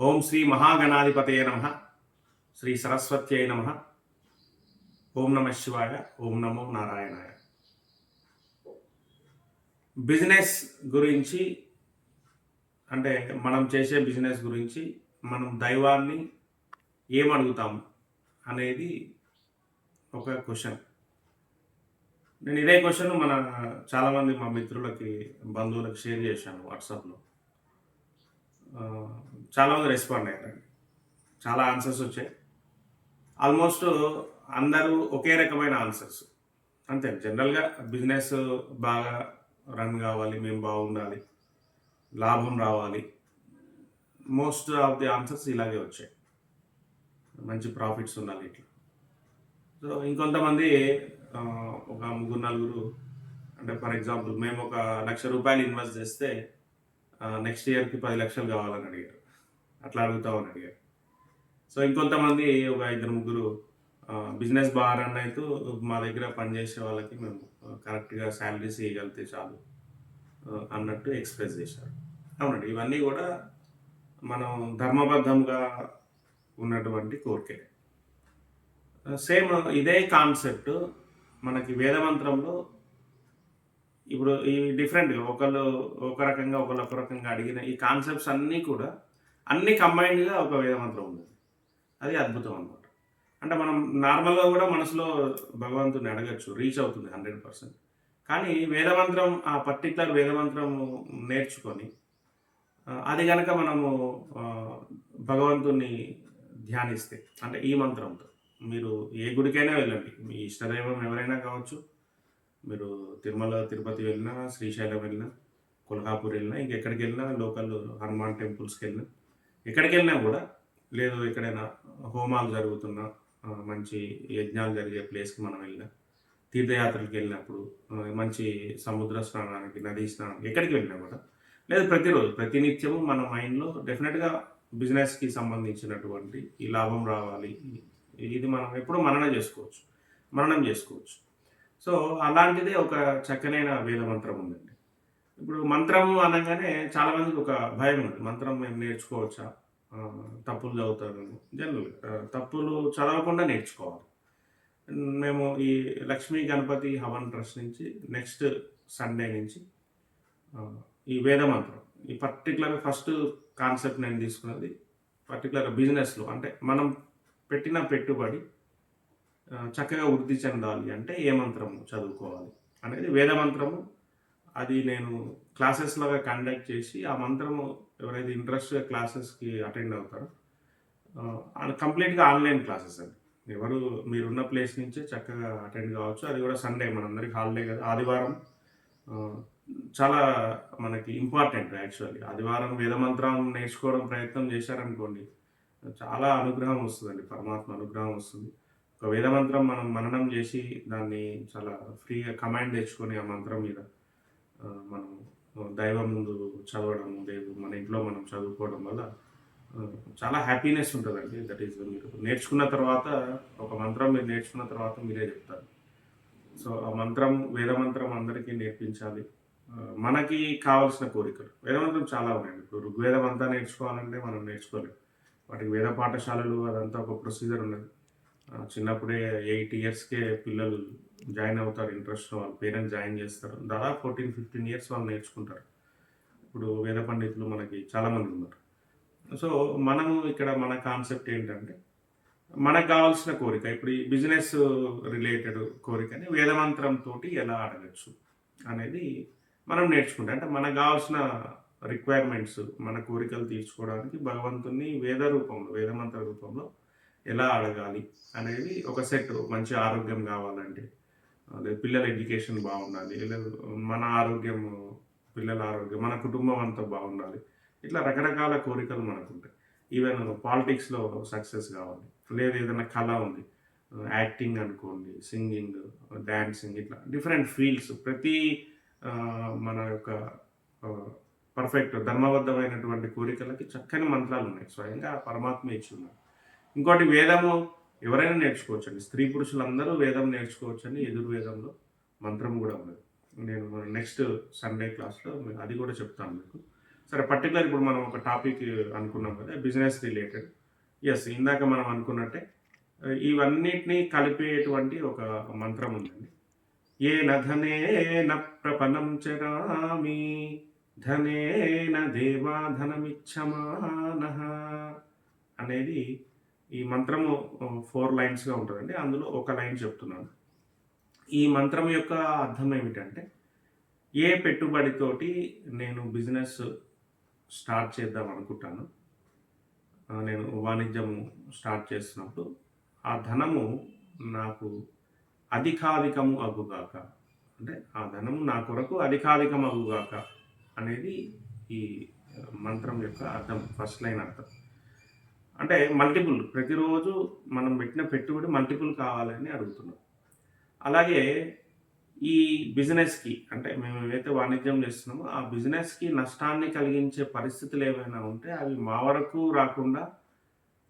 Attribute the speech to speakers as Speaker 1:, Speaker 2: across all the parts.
Speaker 1: ఓం శ్రీ మహాగణాధిపతయ నమ. శ్రీ సరస్వత్యై నమ. ఓం నమ శివాయ ఓం నమో నారాయణాయ. బిజినెస్ గురించి అంటే మనం చేసే బిజినెస్ గురించి మనం దైవాన్ని ఏమడుగుతాం అనేది ఒక క్వశ్చన్. నేను ఇదే క్వశ్చన్ మన చాలామంది మా మిత్రులకి బంధువులకు షేర్ చేశాను వాట్సాప్లో. చాలామంది రెస్పాండ్ అయ్యారండి చాలా ఆన్సర్స్ వచ్చాయి. ఆల్మోస్ట్ అందరూ ఒకే రకమైన ఆన్సర్స్ అంతే జనరల్గా బిజినెస్ బాగా రన్ కావాలి మేము బాగుండాలి లాభం రావాలి. మోస్ట్ ఆఫ్ ది ఆన్సర్స్ ఇలాగే వచ్చాయి. మంచి ప్రాఫిట్స్ ఉండాలి ఇట్లా. సో ఇంకొంతమంది ఒక ముగ్గురు నలుగురు అంటే ఫర్ ఎగ్జాంపుల్ మేము ఒక లక్ష రూపాయలు ఇన్వెస్ట్ చేస్తే నెక్స్ట్ ఇయర్కి పది లక్షలు కావాలని అడిగారు. అట్లా అడుగుతామని అడిగారు సో ఇంకొంతమంది ఒక ఇద్దరు ముగ్గురు బిజినెస్ బాగా రన్ అవుతూ మా దగ్గర పనిచేసే వాళ్ళకి మేము కరెక్ట్గా శాలరీస్ ఇవ్వగలిగితే చాలు అన్నట్టు ఎక్స్ప్రెస్ చేశారు. అవునండి ఇవన్నీ కూడా మనం ధర్మబద్ధంగా ఉన్నటువంటి కోరికే. సేమ్ ఇదే కాన్సెప్ట్ మనకి వేదమంత్రంలో ఇప్పుడు ఈ డిఫరెంట్గా ఒకళ్ళు ఒక రకంగా ఒకళ్ళు ఒక రకంగా అడిగిన ఈ కాన్సెప్ట్స్ అన్నీ కూడా అన్ని కంబైన్డ్గా ఒక వేదమంత్రం ఉంది అది అద్భుతం అనమాట అంటే మనం నార్మల్గా కూడా మనసులో భగవంతుని అడగచ్చు రీచ్ అవుతుంది హండ్రెడ్ పర్సెంట్ కానీ వేదమంత్రం ఆ పర్టికులర్ వేదమంత్రం నేర్చుకొని అది కనుక మనము భగవంతుణ్ణి భగవంతుని ధ్యానిస్తే అంటే ఈ మంత్రంతో మీరు ఏ గుడికైనా వెళ్ళండి. మీ ఇష్టదైవం ఎవరైనా కావచ్చు మీరు తిరుమల తిరుపతి వెళ్ళినా శ్రీశైలం వెళ్ళినా కొల్హాపూర్ వెళ్ళినా ఇంకెక్కడికి వెళ్ళినా లోకల్ హనుమాన్ టెంపుల్స్కి వెళ్ళినా ఎక్కడికి వెళ్ళినా కూడా లేదు ఎక్కడైనా హోమాలు జరుగుతున్నా మంచి యజ్ఞాలు జరిగే ప్లేస్కి మనం వెళ్ళినా తీర్థయాత్రలకు వెళ్ళినప్పుడు మంచి సముద్ర స్నానానికి నదీ స్నానానికి ఎక్కడికి వెళ్ళినా కూడా లేదు ప్రతిరోజు ప్రతినిత్యము మన మైండ్లో డెఫినెట్గా బిజినెస్కి సంబంధించినటువంటి ఈ లాభం రావాలి. ఇది మనం ఎప్పుడు మననం చేసుకోవచ్చు మననం చేసుకోవచ్చు. సో అలాంటిదే ఒక చక్కనైన వేద మంత్రం ఉందండి. ఇప్పుడు మంత్రం అనగానే చాలా మందికి ఒక భయం ఉంది. మంత్రం మేము నేర్చుకోవచ్చా? తప్పులు చదువుతారు జనరల్ తప్పులు చదవకుండా నేర్చుకోవాలి. మేము ఈ లక్ష్మీ గణపతి హవన్ ట్రస్ట్ నుంచి నెక్స్ట్ సండే నుంచి ఈ వేదమంత్రం ఈ పర్టికులర్ ఫస్ట్ కాన్సెప్ట్ నేను తీసుకున్నది పర్టికులర్ బిజినెస్లో అంటే మనం పెట్టిన పెట్టుబడి చక్కగా వృద్ధి చెందాలి అంటే ఏ మంత్రము చదువుకోవాలి అనేది వేద మంత్రము. అది నేను క్లాసెస్ లాగా కండక్ట్ చేసి ఆ మంత్రము ఎవరైతే ఇంట్రెస్ట్ క్లాసెస్కి అటెండ్ అవుతారో కంప్లీట్గా ఆన్లైన్ క్లాసెస్ అండి. ఎవరు మీరున్న ప్లేస్ నుంచే చక్కగా అటెండ్ కావచ్చు. అది కూడా సండే మనందరికి హాలిడే కదా. ఆదివారం చాలా మనకి ఇంపార్టెంట్ యాక్చువల్లీ. ఆదివారం వేదమంత్రం నేర్చుకోవడం ప్రయత్నం చేశారనుకోండి చాలా అనుగ్రహం వస్తుందండి. పరమాత్మ అనుగ్రహం వస్తుంది. ఒక వేదమంత్రం మనం మననం చేసి దాన్ని చాలా ఫ్రీగా కమాండ్ తెచ్చుకొని ఆ మంత్రం మీద మనం దైవం ముందు చదవడం దేవుడు మన ఇంట్లో మనం చదువుకోవడం వల్ల చాలా హ్యాపీనెస్ ఉంటుందండి. దట్ ఈస్ మీరు నేర్చుకున్న తర్వాత ఒక మంత్రం మీరు నేర్చుకున్న తర్వాత మీరే చెప్తారు. సో ఆ మంత్రం వేదమంత్రం అందరికీ నేర్పించాలి. మనకి కావాల్సిన కోరికలు. వేదమంత్రం చాలా ఉన్నాయండి. ఇప్పుడు ఋగ్వేదం అంతా నేర్చుకోవాలంటే మనం నేర్చుకోలేము వాటికి వేద పాఠశాలలు అదంతా ఒక ప్రొసీజర్ ఉన్నది. చిన్నప్పుడే ఎయిట్ ఇయర్స్కే పిల్లలు జాయిన్ అవుతారు ఇంట్రెస్ట్ వాళ్ళ పేరెంట్స్ జాయిన్ చేస్తారు. దాదాపు ఫోర్టీన్ ఫిఫ్టీన్ ఇయర్స్ వాళ్ళు నేర్చుకుంటారు. ఇప్పుడు వేద పండితులు మనకి చాలామంది ఉన్నారు. సో మనము ఇక్కడ మన కాన్సెప్ట్ ఏంటంటే మనకు కావాల్సిన కోరిక ఇప్పుడు ఈ బిజినెస్ రిలేటెడ్ కోరికని వేదమంత్రంతో ఎలా అడగచ్చు అనేది మనం నేర్చుకుంటాం అంటే మనకు కావాల్సిన రిక్వైర్మెంట్స్ మన కోరికలు తీర్చుకోవడానికి భగవంతుని వేద రూపంలో వేదమంత్ర రూపంలో ఎలా అడగాలి అనేది ఒక సెట్ మంచి ఆరోగ్యం కావాలంటే. అదే పిల్లల ఎడ్యుకేషన్ బాగుండాలి లేదు మన ఆరోగ్యం పిల్లల ఆరోగ్యం మన కుటుంబం అంతా బాగుండాలి. ఇట్లా రకరకాల కోరికలు మనకు ఉంటాయి ఈవెన్ పాలిటిక్స్లో సక్సెస్ కావాలి. లేదు ఏదైనా కళ ఉంది యాక్టింగ్ అనుకోండి సింగింగ్ డ్యాన్సింగ్ ఇట్లా డిఫరెంట్ ఫీల్డ్స్ ప్రతి మన యొక్క పర్ఫెక్ట్ ధర్మబద్ధమైనటువంటి కోరికలకి చక్కని మంత్రాలు ఉన్నాయి స్వయంగా పరమాత్మ ఇచ్చి ఉన్నారు. ఇంకోటి వేదము ఎవరైనా నేర్చుకోవచ్చండి. స్త్రీ పురుషులందరూ వేదం నేర్చుకోవచ్చని ఎదురు మంత్రం కూడా ఉన్నది నేను నెక్స్ట్ సండే క్లాస్లో అది కూడా చెప్తాను మీకు. సరే పర్టికులర్ ఇప్పుడు మనం ఒక టాపిక్ అనుకున్నాం కదా బిజినెస్ రిలేటెడ్. ఎస్ ఇందాక మనం అనుకున్నట్టే ఇవన్నిటిని కలిపేటువంటి ఒక మంత్రం ఉందండి. ఏ నధనేన ప్రపన్నం చరామి ధనేన దేవాధనమిచ్చమాన అనేది ఈ మంత్రము ఫోర్ లైన్స్గా ఉంటుందండి. అందులో ఒక లైన్ చెప్తున్నాను. ఈ మంత్రం యొక్క అర్థం ఏమిటంటే ఏ పెట్టుబడితోటి నేను బిజినెస్ స్టార్ట్ చేద్దాం అనుకుంటాను నేను వాణిజ్యం స్టార్ట్ చేస్తున్నప్పుడు ఆ ధనము నాకు అధికాధికము అగుగాక అంటే ఆ ధనము నా కొరకు అధికాధికం అగుగాక అనేది ఈ మంత్రం యొక్క అర్థం ఫస్ట్ లైన్ అర్థం. అంటే మల్టిపుల్ ప్రతిరోజు మనం పెట్టిన పెట్టుబడి మల్టిపుల్ కావాలని అడుగుతున్నాం. అలాగే ఈ బిజినెస్కి అంటే మేము ఏవైతే వాణిజ్యం చేస్తున్నామో ఆ బిజినెస్కి నష్టాన్ని కలిగించే పరిస్థితులు ఏమైనా ఉంటే అవి మా వరకు రాకుండా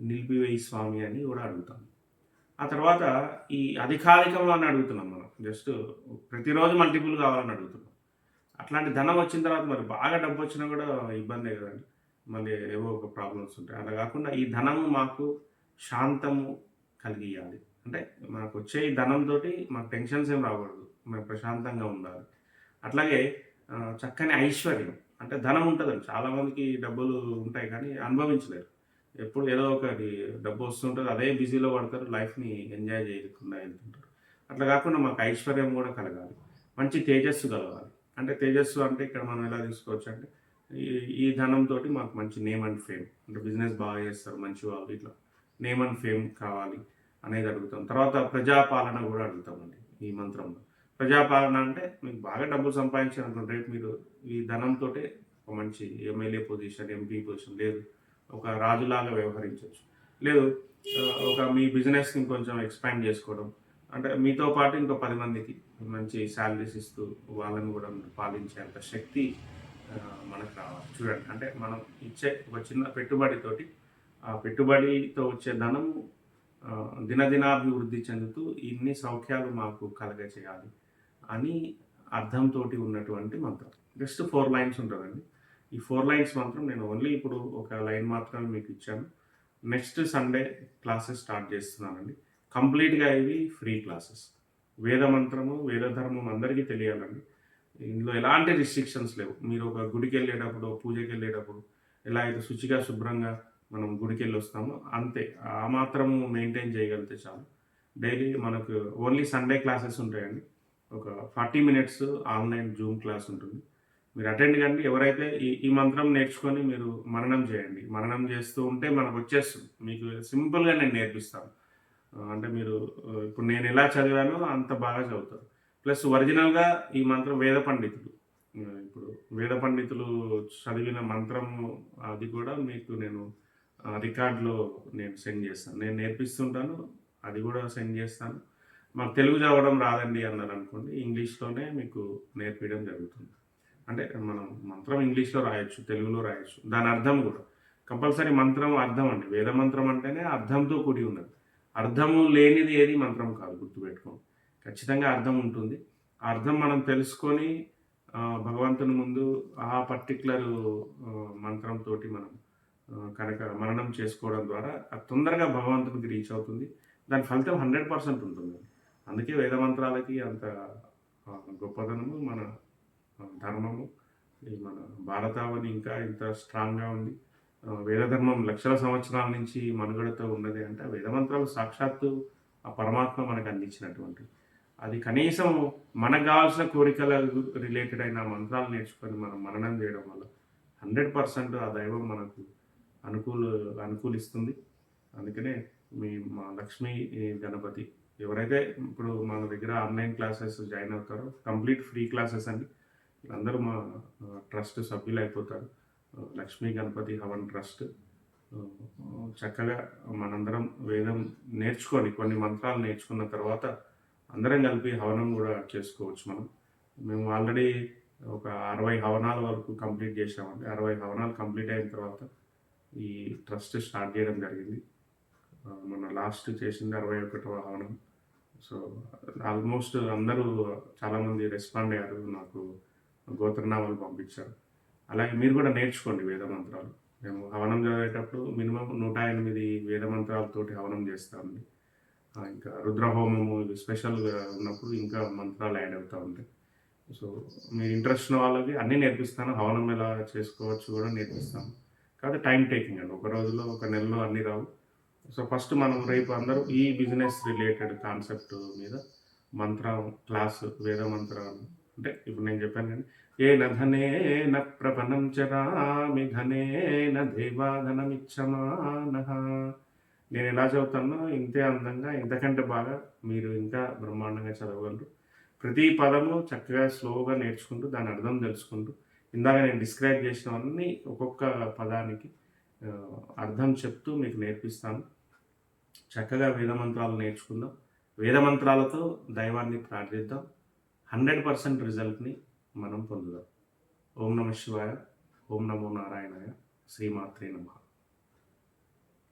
Speaker 1: నిలిపివేయి స్వామి అని కూడా అడుగుతాం. ఆ తర్వాత ఈ అధికారికంగా అని అడుగుతున్నాం మనం. జస్ట్ ప్రతిరోజు మల్టిపుల్ కావాలని అడుగుతున్నాం. అట్లాంటి ధనం వచ్చిన తర్వాత మరి బాగా డబ్బు వచ్చినా కూడా ఇబ్బందే కదండి. మళ్ళీ ఏవో ఒక ప్రాబ్లమ్స్ ఉంటాయి. అలా కాకుండా ఈ ధనము మాకు శాంతము కలిగియాలి అంటే మనకు వచ్చే ఈ ధనంతో మాకు టెన్షన్స్ ఏం రాకూడదు. మేము ప్రశాంతంగా ఉండాలి. అట్లాగే చక్కని ఐశ్వర్యం. అంటే ధనం ఉంటుందండి. చాలామందికి డబ్బులు ఉంటాయి కానీ అనుభవించలేరు. ఎప్పుడు ఏదో ఒకటి డబ్బు వస్తుంటుంది అదే బిజీలో పడతారు లైఫ్ని ఎంజాయ్ చేయకుండా వెళ్తుంటారు. అట్లా కాకుండా మాకు ఐశ్వర్యం కూడా కలగాలి. మంచి తేజస్సు కలగాలి. అంటే తేజస్సు అంటే ఇక్కడ మనం ఎలా తీసుకోవచ్చు అంటే ఈ ఈ ధనంతో మాకు మంచి నేమ్ అండ్ ఫేమ్ అంటే బిజినెస్ బాగా చేస్తారు మంచి వాళ్ళు ఇట్లా నేమ్ అండ్ ఫేమ్ కావాలి అనేది అడుగుతాం. తర్వాత ప్రజాపాలన కూడా అడుగుతామండి ఈ మంత్రంలో. ప్రజాపాలన అంటే మీకు బాగా డబ్బులు సంపాదించారనుకోండి రేపు మీరు ఈ ధనంతో ఒక మంచి ఎమ్మెల్యే పొజిషన్ ఎంపీ పొజిషన్ లేదు ఒక రాజులాగా వ్యవహరించవచ్చు. లేదు ఒక మీ బిజినెస్ని కొంచెం ఎక్స్పాండ్ చేసుకోవడం. అంటే మీతో పాటు ఇంకో పది మందికి మంచి శాలరీస్ ఇస్తూ వాళ్ళని కూడా పాలించేంత శక్తి మనకు రావాలి. చూడండి అంటే మనం ఇచ్చే ఒక చిన్న పెట్టుబడితోటి ఆ పెట్టుబడితో వచ్చే ధనం దినదినాభివృద్ధి చెందుతూ ఇన్ని సౌఖ్యాలు మాకు కలగచేయాలి అని అర్థంతో ఉన్నటువంటి మంత్రం. జస్ట్ ఫోర్ లైన్స్ ఉంటుందండి. ఈ ఫోర్ లైన్స్ మాత్రం నేను ఓన్లీ ఇప్పుడు ఒక లైన్ మాత్రమే మీకు ఇచ్చాను. నెక్స్ట్ సండే క్లాసెస్ స్టార్ట్ చేస్తున్నానండి. కంప్లీట్గా ఇవి ఫ్రీ క్లాసెస్. వేద మంత్రము వేద ధర్మం అందరికీ తెలియాలండి. ఇందులో ఎలాంటి రిస్ట్రిక్షన్స్ లేవు. మీరు ఒక గుడికి వెళ్ళేటప్పుడు పూజకి వెళ్ళేటప్పుడు ఎలా అయితే శుచిగా శుభ్రంగా మనం గుడికి వెళ్ళి వస్తామో అంతే. ఆ మాత్రం మెయింటైన్ చేయగలిగితే చాలు. డైలీ మనకు ఓన్లీ సండే క్లాసెస్ ఉంటాయండి. ఒక forty minutes online Zoom class ఉంటుంది. మీరు అటెండ్ కండి. ఎవరైతే ఈ ఈ మంత్రం నేర్చుకొని మీరు మననం చేయండి. మననం చేస్తూ ఉంటే మనకు వచ్చేస్తుంది. మీకు సింపుల్గా నేను నేర్పిస్తాను. అంటే మీరు ఇప్పుడు నేను ఎలా చదివానో అంత బాగా చదువుతారు. ప్లస్ ఒరిజినల్గా ఈ మంత్రం వేద పండితులు. ఇప్పుడు వేద పండితులు చదివిన మంత్రము అది కూడా మీకు నేను రికార్డ్లో రికార్డులో నేను సెండ్ చేస్తాను. నేను నేర్పిస్తుంటాను అది కూడా సెండ్ చేస్తాను. మాకు తెలుగు చదవడం రాదండి అన్నారు అనుకోండి ఇంగ్లీష్లోనే మీకు నేర్పించడం జరుగుతుంది. అంటే మనం మంత్రం ఇంగ్లీష్లో రాయొచ్చు తెలుగులో రాయొచ్చు. దాని అర్థం కూడా. కంపల్సరీ మంత్రం అర్థం అండి. వేద మంత్రం అంటేనే అర్థంతో కూడి ఉన్నది. అర్థము లేనిది ఏది మంత్రం కాదు గుర్తుపెట్టుకోండి. ఖచ్చితంగా అర్థం ఉంటుంది. ఆ అర్థం మనం తెలుసుకొని భగవంతుని ముందు ఆ పర్టికులర్ మంత్రంతో మనం కనుక మననం చేసుకోవడం ద్వారా తొందరగా భగవంతునికి రీచ్ అవుతుంది. దాని ఫలితం హండ్రెడ్ పర్సెంట్ ఉంటుంది. అందుకే వేద మంత్రాలకి అంత గొప్పదనము మన ధర్మము మన భారతావని ఇంకా ఇంత స్ట్రాంగ్గా ఉంది. వేదధర్మం లక్షల సంవత్సరాల నుంచి మనుగడతో ఉన్నది అంటే వేదమంత్రాలు సాక్షాత్తు ఆ పరమాత్మ మనకు అందించినటువంటి అది కనీసం మనకు కావాల్సిన కోరికలకు రిలేటెడ్ అయిన మంత్రాలు నేర్చుకొని మనం మననం చేయడం వల్ల హండ్రెడ్ పర్సెంట్ ఆ దైవం మనకు అనుకూల అనుకూలిస్తుంది. అందుకనే మీ మా లక్ష్మీ గణపతి ఎవరైతే ఇప్పుడు మన దగ్గర ఆన్లైన్ క్లాసెస్ జాయిన్ అవుతారో కంప్లీట్ ఫ్రీ క్లాసెస్ అండి. అందరూ మా ట్రస్ట్ సభ్యులు అయిపోతారు. లక్ష్మీ గణపతి హవన్ ట్రస్ట్. చక్కగా మనందరం వేదం నేర్చుకొని కొన్ని మంత్రాలు నేర్చుకున్న తర్వాత అందరం కలిపి హవనం కూడా చేసుకోవచ్చు మనం. మేము ఆల్రెడీ ఒక అరవై హవనాల వరకు కంప్లీట్ చేసామండి అరవై హవనాలు కంప్లీట్ అయిన తర్వాత ఈ ట్రస్ట్ స్టార్ట్ చేయడం జరిగింది. మన మొన్న లాస్ట్ చేసింది అరవై ఒకటవ హవనం. సో ఆల్మోస్ట్ అందరూ చాలామంది రెస్పాండ్ అయ్యారు. నాకు గోత్రనామాలు పంపించారు. అలాగే మీరు కూడా నేర్చుకోండి వేద మంత్రాలు. మేము హవనం చదివేటప్పుడు మినిమం నూట ఎనిమిది వేద మంత్రాలతోటి హవనం చేస్తామండి. ఇంకా రుద్రహోమము ఇవి స్పెషల్గా ఉన్నప్పుడు ఇంకా మంత్రాలు యాడ్ అవుతూ ఉంటాయి. సో మీరు ఇంట్రెస్ట్ ఉన్న వాళ్ళకి అన్నీ నేర్పిస్తాను. హవనం ఎలా చేసుకోవచ్చు కూడా నేర్పిస్తాను. కాదు టైం టేకింగ్ అండి. ఒక రోజులో ఒక నెలలో అన్నీ రావు. సో ఫస్ట్ మనం రేపు అందరూ ఈ బిజినెస్ రిలేటెడ్ కాన్సెప్ట్ మీద మంత్రం క్లాస్ వేద మంత్రాలు అంటే ఇప్పుడు నేను చెప్పాను కానీ ఏ నధనే న ప్రపనం చరామి ధనే న దేవాధనమిచ్చమాన నేను ఎలా చదువుతానో ఇంతే అందంగా ఇంతకంటే బాగా మీరు ఇంకా బ్రహ్మాండంగా చదవగలరు. ప్రతి పదము చక్కగా స్లోగా నేర్చుకుంటూ దాని అర్థం తెలుసుకుంటూ ఇందాక నేను డిస్క్రైబ్ చేసినవన్నీ ఒక్కొక్క పదానికి అర్థం చెప్తూ మీకు నేర్పిస్తాను. చక్కగా వేదమంత్రాలు నేర్చుకుందాం. వేదమంత్రాలతో దైవాన్ని ప్రార్థిద్దాం. హండ్రెడ్ పర్సెంట్ రిజల్ట్ని మనం పొందుదాం. ఓం నమ శివాయ. ఓం నమో నారాయణాయ. శ్రీమాత్రే నమః.